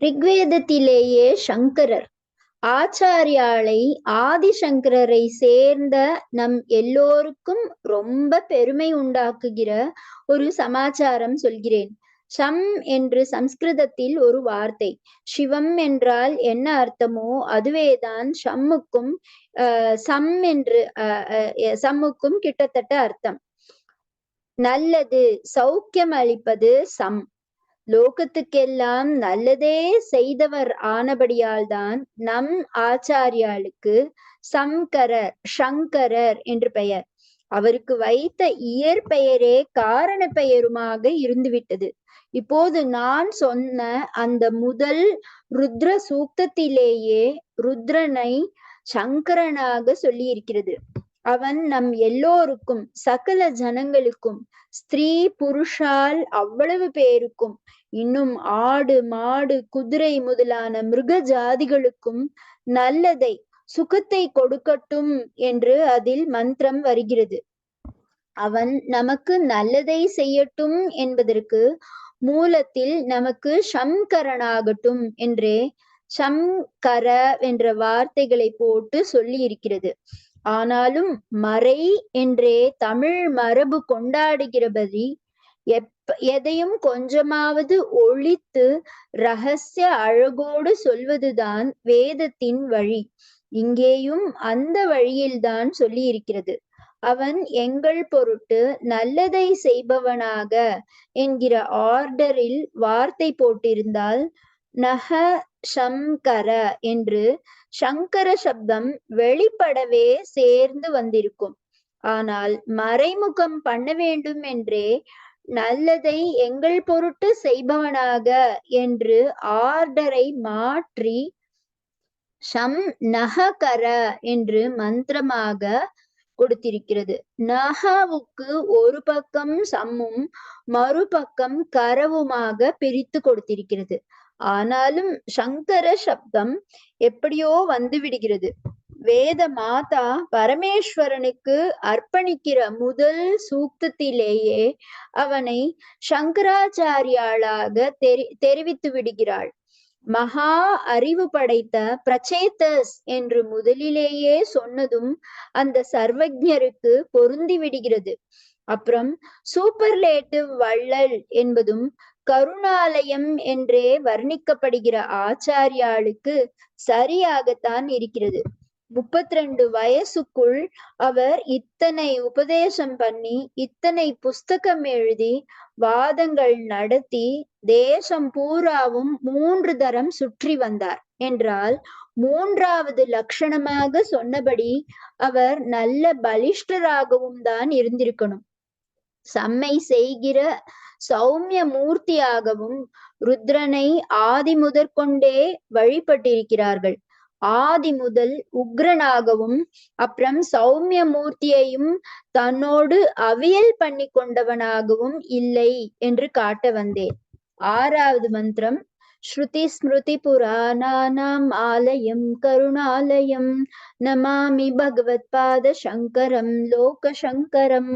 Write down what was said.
ரிக்வேதத்திலேயே சங்கரர். ஆச்சாரியாளை ஆதிசங்கரரை சேர்ந்த நம் எல்லோருக்கும் ரொம்ப பெருமை உண்டாக்குகிற ஒரு சமாச்சாரம் சொல்கிறேன். சம் என்று சம்ஸ்கிருதத்தில் ஒரு வார்த்தை. சிவம் என்றால் என்ன அர்த்தமோ அதுவேதான் ஷம்முக்கும் அஹ் சம் என்று சம்முக்கும் கிட்டத்தட்ட அர்த்தம். நல்லது சௌக்கியம் அளிப்பது சம். லோகத்துக்கெல்லாம் நல்லதே செய்தவர் ஆனபடியால் தான் நம் ஆச்சாரியாளுக்கு சங்கரர் சங்கரர் என்று பெயர். அவருக்கு வைத்த இயற்பெயரே காரண பெயருமாக இருந்துவிட்டது. இப்போது நான் சொன்ன அந்த முதல் ருத்ர சூக்தத்திலேயே ருத்ரனை சங்கரனாக சொல்லி இருக்கிறது அவன் நம் எல்லோருக்கும் சகல ஜனங்களுக்கும் ஸ்திரீ புருஷால் அவ்வளவு பேருக்கும் இன்னும் ஆடு மாடு குதிரை முதலான மிருக ஜாதிகளுக்கும் நல்லதை சுகத்தை கொடுக்கட்டும் என்று அதில் மந்திரம் வருகிறது. அவன் நமக்கு நல்லதை செய்யட்டும் என்பதற்கு மூலத்தில் நமக்கு சம்கரனாகட்டும் என்றே சம்கர என்ற வார்த்தைகளை போட்டு சொல்லி இருக்கிறது. ஆனாலும் மறை என்றே தமிழ் மரபு கொண்டாடுகிறபடி எப்ப எதையும் கொஞ்சமாவது ஒழித்து ரகசிய அழகோடு சொல்வதுதான் வேதத்தின் வழி. இங்கேயும் அந்த வழியில்தான் சொல்லி இருக்கிறது அவன் எங்கள் பொருட்டு நல்லதை செய்பவனாக என்கிற ஆர்டரில் வார்த்தை போட்டிருந்தால் நக சங்கர என்று சங்கர சப்தம் வெளிப்படவே சேர்ந்து வந்திருக்கும். ஆனால் மறைமுகம் பண்ண வேண்டும் என்றே நல்லதை எங்கள் பொருட்டு செய்பவனாக என்று ஆர்டரை மாற்றி சம் நகர என்று மந்திரமாக கொடுத்திருக்கிறது. நகாவுக்கு ஒரு பக்கம் சம்மும் மறுபக்கம் கரவுமாக பிரித்து கொடுத்திருக்கிறது. ஆனாலும் சங்கர சப்தம் எப்படியோ வந்து விடுகிறது வேத மாதா பரமேஸ்வரனுக்கு அர்ப்பணிக்கிற முதல் சூக்தத்திலேயே அவனை சங்கராச்சாரியாளாக தெரி தெரிவித்து விடுகிறாள். மகா அறிவு படைத்த பிரச்சேதஸ் என்று முதலிலேயே சொன்னதும் அந்த சர்வஜருக்கு பொருந்தி விடுகிறது. அப்புறம் சூப்பர்லேட்டிவ் வள்ளல் என்பதும் கருணாலயம் என்றே வர்ணிக்கப்படுகிற ஆச்சாரியாளுக்கு சரியாகத்தான் இருக்கிறது. முப்பத்தி ரெண்டு வயசுக்குள் அவர் இத்தனை உபதேசம் பண்ணி இத்தனை புஸ்தகம் எழுதி வாதங்கள் நடத்தி தேசம் பூராவும் மூன்று தரம் சுற்றி வந்தார். என்றால் மூன்றாவது லட்சணமாக சொன்னபடி அவர் நல்ல பலிஷ்டராகவும் தான் இருந்திருக்கணும். செம்மை செய்கிற சௌமிய மூர்த்தியாகவும் ருத்ரனை ஆதி முதற்கொண்டே வழிபட்டிருக்கிறார்கள். ஆதி முதல் உக்ரனாகவும் அப்புறம் சௌமிய மூர்த்தியையும் தன்னோடு அவியல் பண்ணி கொண்டவனாகவும் இல்லை என்று காட்ட வந்தேன். ஆறாவது மந்திரம் ஸ்ருதி ஸ்மிருதி புராணானாம் ஆலயம் கருணாலயம் நமாமி பகவத் பாத சங்கரம் லோக சங்கரம்.